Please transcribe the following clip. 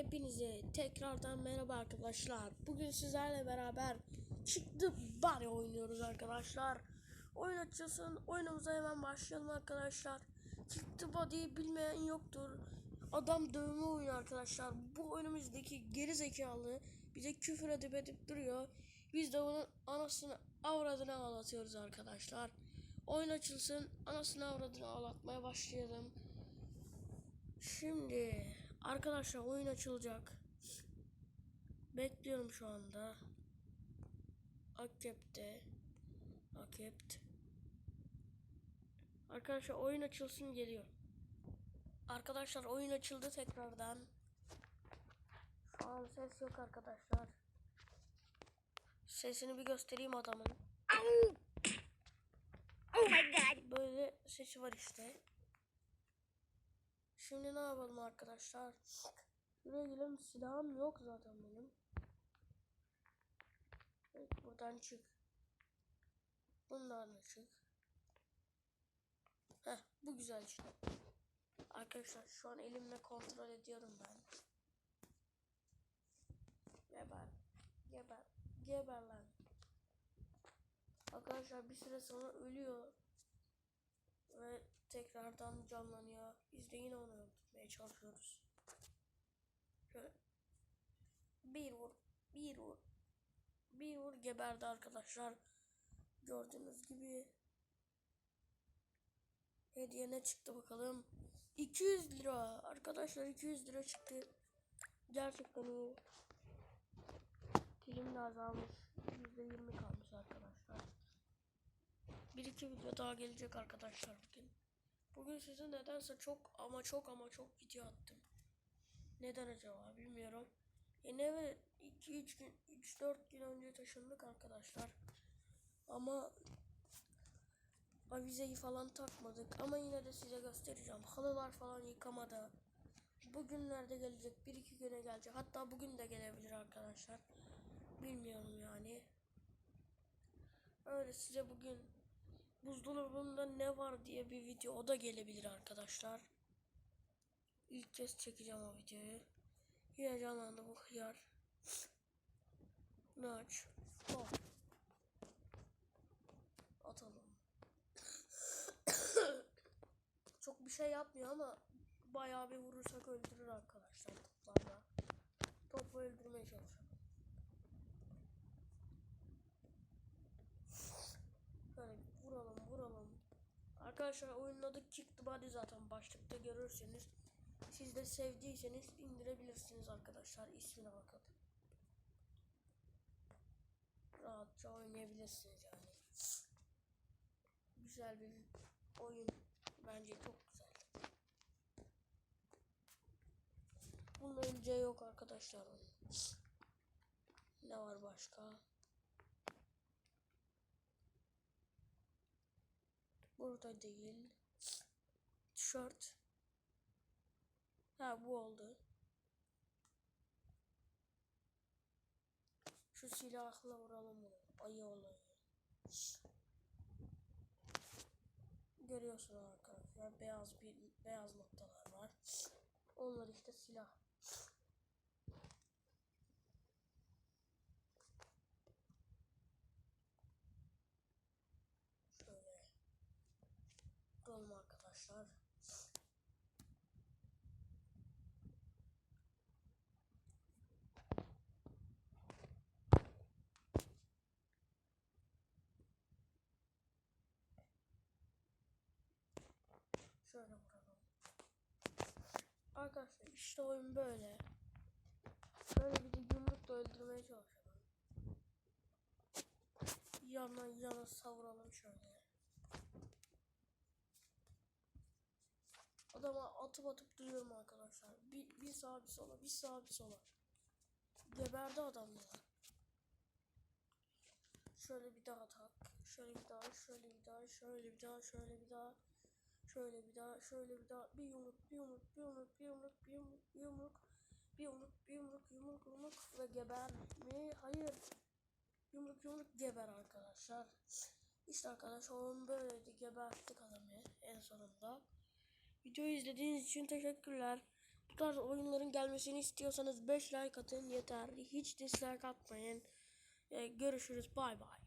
Hepinize tekrardan merhaba arkadaşlar. Bugün sizlerle beraber çıktı bari oynuyoruz arkadaşlar. Oyun açılsın. Oyunumuza hemen başlayalım arkadaşlar. Çıktı body bilmeyen yoktur. Adam dövme oyunu arkadaşlar. Bu oyunumuzdaki geri zekalı bize küfür edip edip duruyor. Biz de onun anasını avradını ağlatıyoruz arkadaşlar. Oyun açılsın. Anasını avradını ağlatmaya başlayalım. Şimdi arkadaşlar oyun açılacak. Bekliyorum şu anda. Accept'te. Accept. Arkadaşlar oyun açılsın geliyor. Arkadaşlar oyun açıldı tekrardan. Şu an ses yok arkadaşlar. Sesini bir göstereyim adamın. Oh my god. Böyle sesi var işte. Şimdi ne yapalım arkadaşlar? Güle güle silahım yok zaten benim. Evet, buradan çık. Bundan da çık. Heh, bu güzel işte. Arkadaşlar şu an elimle kontrol ediyorum ben. Geber. Geber. Geber lan. Arkadaşlar bir süre sonra ölüyor. Tekrardan canlanıyor. Biz onu öldürmeye çalışıyoruz. Bir vur. Bir vur. Bir vur geberdi arkadaşlar. Gördüğünüz gibi. Hediye ne çıktı bakalım. 200 lira. Arkadaşlar 200 lira çıktı. Gerçekten iyi. Dilim de azalmış. %20 kalmış arkadaşlar. Bir iki video daha gelecek arkadaşlar bugün. Size nedense çok ama çok ama çok video attım. Neden acaba bilmiyorum. Yeni eve 2-3 gün 3-4 gün önce taşındık arkadaşlar. Ama avizeyi falan takmadık ama yine de size göstereceğim. Halılar falan yıkamadı. Bugünlerde gelecek. 1-2 güne gelecek. Hatta bugün de gelebilir arkadaşlar. Bilmiyorum yani. Öyle size bugün buzdolabında ne var diye bir video o da gelebilir arkadaşlar. İlk kez çekeceğim o videoyu. Yine canlandı bu hıyar. Bunu aç. Oh. Atalım. Çok bir şey yapmıyor ama bayağı bir vurursak öldürür arkadaşlar toplarla. Topu öldürmeye çalışalım. Böyle bir vuralım vuralım. Arkadaşlar oyunun adı Kick Body zaten başlıkta görürseniz. Siz de sevdiyseniz indirebilirsiniz arkadaşlar. ismine bakın. Rahatça oynayabilirsiniz yani. Güzel bir oyun. Bence çok güzel. Bunun önce yok arkadaşlar. Ne var başka? Burada değil. Tişört. Ha bu oldu. Şu silahla vuralım bunu. Ayı olayı. Görüyorsunuz arkadaşlar beyaz bir beyaz noktalar var. Onlar işte silah. Şöyle Vuralım arkadaşlar. Şöyle vuralım. Arkadaşlar işte oyun böyle. Böyle bir de yumrukla öldürmeye çalışalım. Yana yana savuralım şöyle. Adama atıp atıp duruyorum arkadaşlar. Bir, bir sağa bir sola, bir sağa bir sola. Geberdi adam. Şöyle bir daha tak. Şöyle bir daha, şöyle bir daha, şöyle bir daha, şöyle bir daha. Şöyle bir daha, şöyle bir daha. Bir yumruk, bir yumruk, bir yumruk, bir yumruk, bir yumruk, bir yumruk. Bir yumruk, bir yumruk, yumruk, yumruk ve geber mi? Hayır. Yumruk, yumruk, geber arkadaşlar. İşte arkadaşlar oyun böyleydi. Geberttik adamı en sonunda. Videoyu izlediğiniz için teşekkürler. Bu tarz oyunların gelmesini istiyorsanız 5 like atın yeterli. Hiç dislike atmayın. Ee, görüşürüz. Bay bay.